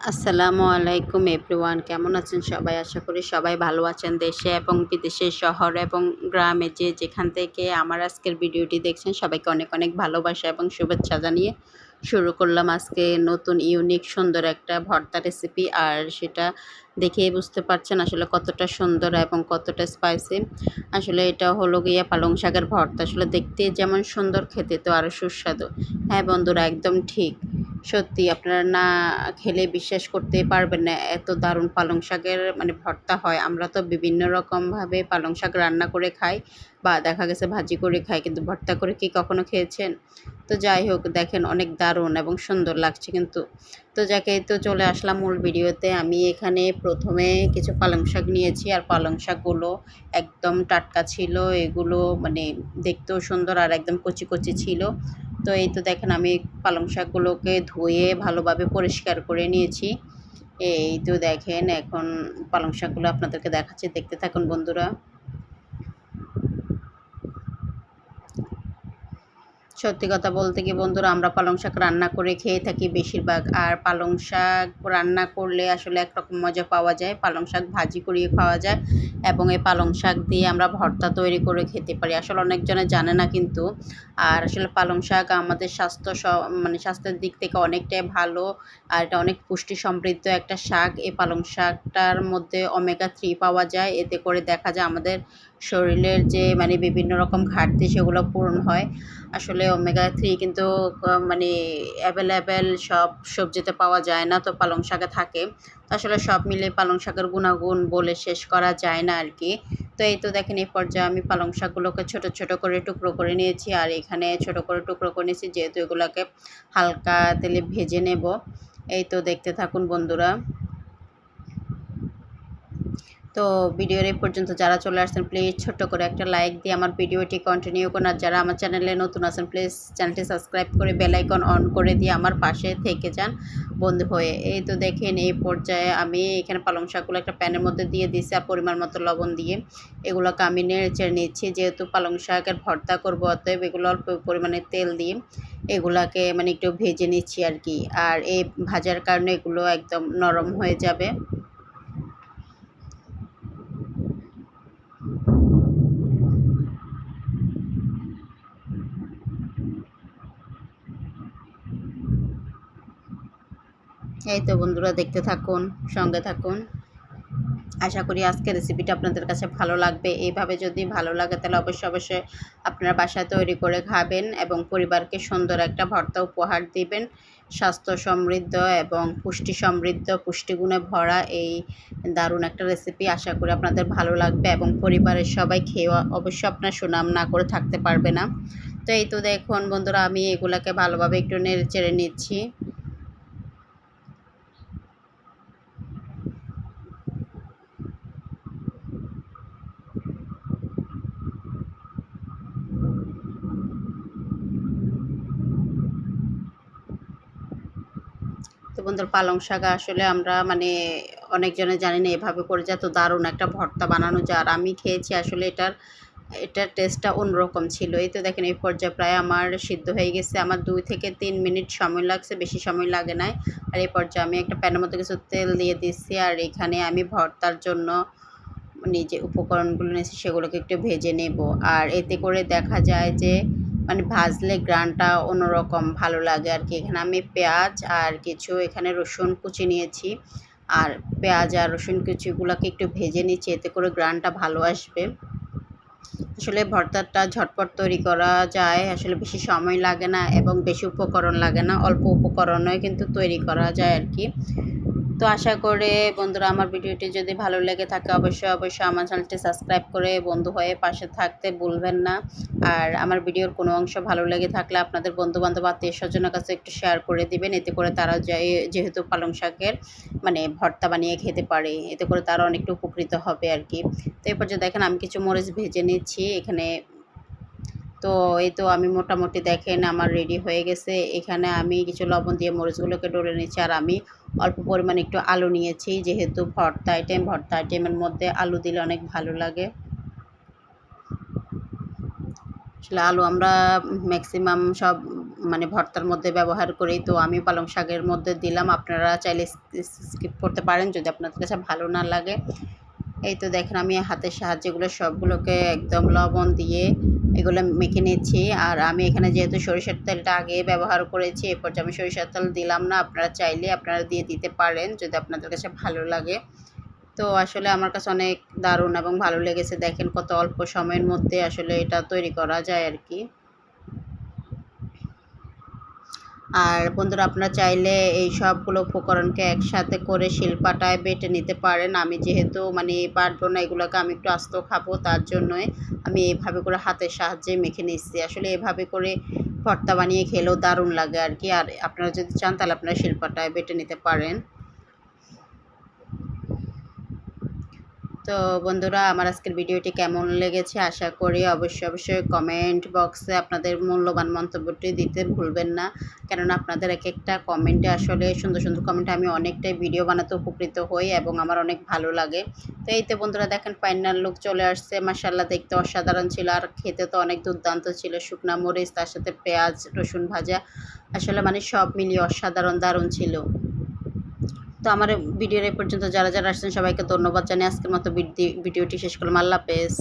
আসসালামু আলাইকুম এভরিওয়ান, কেমন আছেন সবাই? আশা করি সবাই ভালো আছেন দেশে এবং বিদেশে শহর এবং গ্রামে যে যেখান থেকে আমার আজকের ভিডিওটি দেখছেন, সবাইকে অনেক অনেক ভালোবাসা এবং শুভেচ্ছা জানিয়ে শুরু করলাম আজকে নতুন ইউনিক সুন্দর একটা ভর্তা রেসিপি আর সেটা দেখেই বুঝতে পারছেন আসলে কতটা সুন্দর এবং কতটা স্পাইসি আসলে এটা হলো গিয়ে পালং শাকের ভর্তা। আসলে দেখতে যেমন সুন্দর, খেতে তো আরও সুস্বাদু। হ্যাঁ বন্ধুরা, একদম ঠিক। সত্যি আপনারা না খেলে বিশ্বাস করতে পারবেন না, এত দারুণ পালং শাকের মানে ভর্তা হয়। আমরা তো বিভিন্ন রকমভাবে পালং শাক রান্না করে খাই বা দেখা গেছে ভাজি করে খাই, কিন্তু ভর্তা করে কি কখনো খেয়েছেন? তো যাই হোক, দেখেন অনেক দারুণ এবং সুন্দর লাগছে কিন্তু। তো যাকে তো চলে আসলাম মূল ভিডিওতে, আমি এখানে প্রথমে কিছু পালং শাক নিয়েছি আর পালং শাকগুলো একদম টাটকা ছিল, এগুলো মানে দেখতেও সুন্দর আর একদম কচি কচি ছিল। তো এই তো দেখেন আমি পালং শাকগুলোকে ধুয়ে ভালোভাবে পরিষ্কার করে নিয়েছি। এই তো দেখেন এখন পালং শাকগুলো আপনাদেরকে দেখাচ্ছি, দেখতে থাকুন বন্ধুরা। সত্যি কথা বলতে কি বন্ধুরা, আমরা পালং শাক রান্না করে খেয়ে থাকি বেশিরভাগ। আর পালং শাক রান্না করলে আসলে একরকম মজা পাওয়া যায়। পালং শাক ভাজি করিয়ে খাওয়া যায় এবং এই পালং শাক দিয়ে আমরা ভর্তা তৈরি করে খেতে পারি। আসলে অনেকজনে জানে না কিন্তু, আর আসলে পালং শাক আমাদের স্বাস্থ্য স মানে স্বাস্থ্যের দিক থেকে অনেকটাই ভালো। আর এটা অনেক পুষ্টি সমৃদ্ধ একটা শাক। এই পালং শাকটার মধ্যে অমেগা থ্রি পাওয়া যায়। এতে করে দেখা যায় আমাদের শরীরের যে মানে বিভিন্ন রকম ঘাটতি সেগুলো পূরণ হয়। আসলে ওমেগা থ্রি কিন্তু মানে অ্যাভেলেবেল সব সবজিতে পাওয়া যায় না, তো পালং শাকে থাকে। আসলে সব মিলে পালং শাকের গুণাগুণ বলে শেষ করা যায় না আর কি তো এই তো দেখেন এই পর্যায়ে আমি পালং শাকগুলোকে ছোট ছোট করে টুকরো করে নিয়েছি, আর এখানে ছোট করে টুকরো করে নিয়েছি, যেহেতু এগুলোকে হালকা তেলে ভেজে নেব। এই তো দেখতে থাকুন বন্ধুরা। তো ভিডিওর এই পর্যন্ত যারা চলে আসছেন প্লিজ ছোট্ট করে একটা লাইক দিয়ে আমার ভিডিওটি কন্টিনিউ করুন। আর যারা আমার চ্যানেলে নতুন আছেন প্লিজ চ্যানেলটি সাবস্ক্রাইব করে বেলাইকন অন করে দিয়ে আমার পাশে থেকে যান বন্ধু হয়ে। এই তো দেখেন, এই পর্যায়ে আমি এখানে পালং শাকগুলো একটা প্যানের মধ্যে দিয়ে দিয়েছি আর পরিমাণ মতো লবণ দিয়ে এগুলোকে আমি নেড়ে নিচ্ছি। যেহেতু পালং শাকের ভর্তা করব, অতএব এগুলো অল্প পরিমাণে তেল দিয়ে এগুলাকে মানে একটু ভেজে নিচ্ছি আর কি। আর এই ভাজার কারণে এগুলো একদম নরম হয়ে যাবে। এই তো বন্ধুরা দেখতে থাকুন, সঙ্গে থাকুন। আশা করি আজকের রেসিপিটা আপনাদের কাছে ভালো লাগবে। এইভাবে যদি ভালো লাগে তাহলে অবশ্যই অবশ্যই আপনারা বাসায় তৈরি করে খাবেন এবং পরিবারকে সুন্দর একটা ভর্তা উপহার দিবেন। স্বাস্থ্য সমৃদ্ধ এবং পুষ্টি সমৃদ্ধ পুষ্টিগুণে ভরা এই দারুণ একটা রেসিপি আশা করি আপনাদের ভালো লাগবে এবং পরিবারের সবাই খেয়ে অবশ্যই আপনার সুনাম না করে থাকতে পারবে না। তো এই তো দেখুন বন্ধুরা, আমি এগুলাকে ভালোভাবে একটু নেড়ে চেড়ে নিচ্ছি। তো বন্ধুরা পালং শাক আসলে আমরা মানে অনেকজনে জানি না, এভাবে করে যা তো দারুণ একটা ভর্তা বানানো যায়। আর আমি খেয়েছি আসলে এটার এটার টেস্টটা অন্যরকম ছিল। এই তো দেখেন এই পর্যায়ে প্রায় আমার সিদ্ধ হয়ে গেছে। আমার দুই থেকে তিন মিনিট সময় লাগছে, বেশি সময় লাগে নাই। আর এই পর্যায়ে আমি একটা প্যানের মধ্যে কিছু তেল দিয়ে দিচ্ছি আর এখানে আমি ভর্তার জন্য নিজে উপকরণগুলো নিয়েছি, সেগুলোকে একটু ভেজে নেব। আর এতে করে দেখা যায় যে মানে ভাজলে গ্রানটা অন্যরকম ভালো লাগে আর কি এখানে আমি পেঁয়াজ আর কিছু এখানে রসুন কুচি নিয়েছি। আর পেঁয়াজ আর রসুন কুচিগুলোকে একটু ভেজে নিচ্ছি, এতে করে গ্রানটা ভালো আসবে। আসলে ভর্তাটা ঝটপট তৈরি করা যায়, আসলে বেশি সময় লাগে না এবং বেশি উপকরণ লাগে না, অল্প উপকরণে কিন্তু তৈরি করা যায় আর কি তো আশা করে বন্ধুরা, আমার ভিডিওটি যদি ভালো লেগে থাকে, অবশ্যই অবশ্যই আমার চ্যানেলটি সাবস্ক্রাইব করে বন্ধু হয়ে পাশে থাকতে ভুলবেন না। আর আমার ভিডিওর কোনো অংশ ভালো লেগে থাকলে আপনাদের বন্ধুবান্ধব, আত্মীয় স্বজনের কাছে একটু শেয়ার করে দিবেন। এতে করে তারা যেহেতু পালং শাকের মানে ভর্তা বানিয়ে খেতে পারে, এতে করে তারা অনেকটা উপকৃত হবে আর কি। তো এরপর যে দেখেন, আমি কিছু মরিচ ভেজে নিচ্ছি। এখানে তো এই তো আমি মোটামুটি দেখেন আমার রেডি হয়ে গেছে। এখানে আমি কিছু লবণ দিয়ে মরিচগুলোকে ডলে নিয়েছি আর আমি অল্প পরিমাণে একটু আলু নিয়েছি। যেহেতু ভর্তা আইটেম ভর্তা আইটেমের মধ্যে আলু দিলে অনেক ভালো লাগে। আসলে আলু আমরা ম্যাক্সিমাম সব মানে ভর্তার মধ্যে ব্যবহার করি। তো আমি পালং শাকের মধ্যে দিলাম। আপনারা চাইলে স্কিপ করতে পারেন যদি আপনাদের কাছে ভালো না লাগে। এই তো দেখেন আমি হাতের সাহায্যে এগুলো সবগুলোকে একদম লবণ দিয়ে এগুলো মেখে নিচ্ছি। আর আমি এখানে যেহেতু সরিষার তেলটা আগে ব্যবহার করেছি এরপর আমি সরিষার তেল দিলাম না। আপনারা চাইলে আপনারা দিয়ে দিতে পারেন যদি আপনাদের কাছে ভালো লাগে। তো আসলে আমার কাছে অনেক দারুণ এবং ভালো লেগেছে। দেখেন কত অল্প সময়ের মধ্যে আসলে এটা তৈরি করা যায় আর কি। আর বন্ধুরা, আপনারা চাইলে এই সবগুলো উপকরণকে একসাথে করে শিলপাটায় বেটে নিতে পারেন। আমি যেহেতু মানে পারব না এগুলোকে আমি একটু আস্ত খাব, তার জন্যই আমি এইভাবে করে হাতের সাহায্যে মেখে নিচ্ছি। আসলে এভাবে করে ভর্তা বানিয়ে খেলেও দারুণ লাগে আর কি। আর আপনারা যদি চান, তাহলে আপনারা শিলপাটায় বেটে নিতে পারেন। তো বন্ধুরা, আমার আজকের ভিডিওটি কেমন লেগেছে আশা করি অবশ্যই অবশ্যই কমেন্ট বক্সে আপনাদের মূল্যবান মন্তব্যটি দিতে ভুলবেন না। কেননা আপনাদের এক একটা কমেন্টে আসলে সুন্দর সুন্দর কমেন্টে আমি অনেকটাই ভিডিও বানাতে উপকৃত হই এবং আমার অনেক ভালো লাগে। তো এই তো বন্ধুরা, দেখেন ফাইনাল লুক চলে আসছে। মাসাল্লাহ দেখতে অসাধারণ ছিল আর খেতে তো অনেক দুর্দান্ত ছিল। শুকনা মরিচ, তার সাথে পেঁয়াজ, রসুন ভাজা। আসলে মানে সব মিলিয়ে অসাধারণ, দারুণ ছিল। তো আমার ভিডিওর এ পর্যন্ত যারা যারা আসছেন সবাইকে ধন্যবাদ জানিয়ে আজকের মতো ভিডিওটি শেষ করলাম। আল্লাহ হাফেজ।